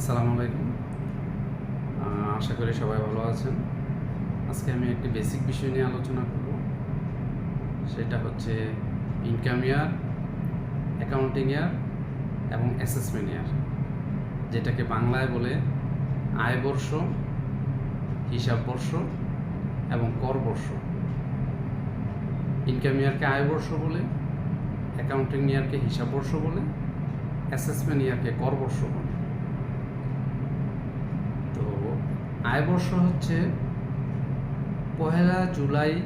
আসসালামু আলাইকুম। আশা করি সবাই ভালো আছেন। আজকে আমি একটি বেসিক বিষয় নিয়ে আলোচনা করব। সেটা হচ্ছে ইনকাম ইয়ার অ্যাকাউন্টিং ইয়ার এবং অ্যাসেসমেন্ট ইয়ার যেটাকে বাংলায় বলে আয় বর্ষ, হিসাব বর্ষ এবং কর বর্ষ। ইনকাম ইয়ারকে আয় বর্ষ বলে অ্যাকাউন্টিং ইয়ারকে হিসাব বর্ষ বলে অ্যাসেসমেন্ট ইয়ারকে কর বর্ষ বলে তো আয় বর্ষ হচ্ছে পহেলা জুলাই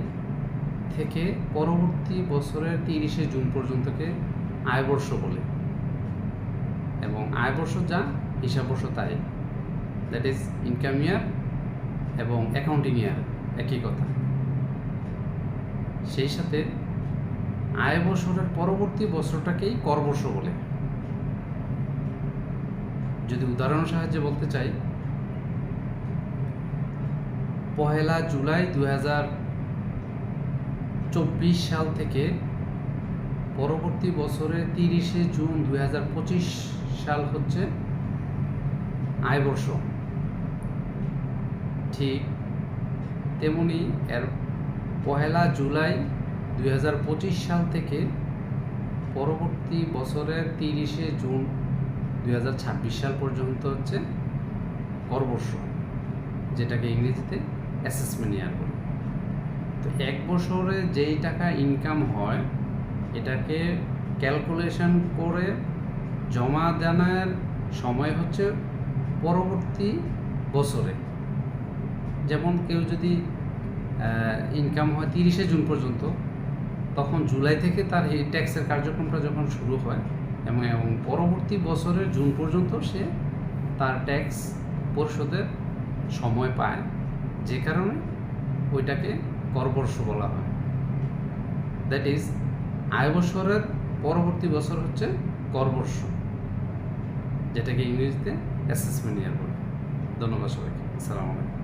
থেকে পরবর্তী বছরের তিরিশে জুন পর্যন্তকে আয় বর্ষ বলে। এবং আয় বর্ষ যা, হিসাব বর্ষ তাই। দ্যাট ইজ ইনকাম ইয়ার এবং অ্যাকাউন্টিং ইয়ার একই কথা। সেই সাথে আয় বছরের পরবর্তী বছরটাকেই কর বর্ষ বলে। যদি উদাহরণ সাহায্যে বলতে চাই পহেলা জুলাই দু চব্বিশ সাল থেকে পরবর্তী বছরের তিরিশে জুন দু সাল হচ্ছে আয়বর্ষ ঠিক তেমনি এর পহেলা জুলাই দু হাজার পঁচিশ সাল থেকে পরবর্তী বছরের তিরিশে জুন দু হাজার ছাব্বিশ সাল পর্যন্ত হচ্ছে করবর্ষ যেটাকে ইংরেজিতে অ্যাসেসমেন্ট ইয়ার বলে তো এক বছরে যেই টাকা ইনকাম হয়, এটাকে ক্যালকুলেশন করে জমা দানের সময় হচ্ছে পরবর্তী বছরে। যেমন কেউ যদি ইনকাম হয় তিরিশে জুন পর্যন্ত, তখন জুলাই থেকে তার এই ট্যাক্সের কার্যক্রমটা যখন শুরু হয়, এবং এবং পরবর্তী বছরের জুন পর্যন্ত সে তার ট্যাক্স পরিশোধের সময় পায়। যে কারণে ওইটাকে করবর্ষ বলা হয়। দ্যাট ইজ আয় বছরের পরবর্তী বছর হচ্ছে করবর্ষ, যেটাকে ইংরেজিতে অ্যাসেসমেন্ট ইয়ার বলে। ধন্যবাদ সবাইকে। আসসালামু আলাইকুম।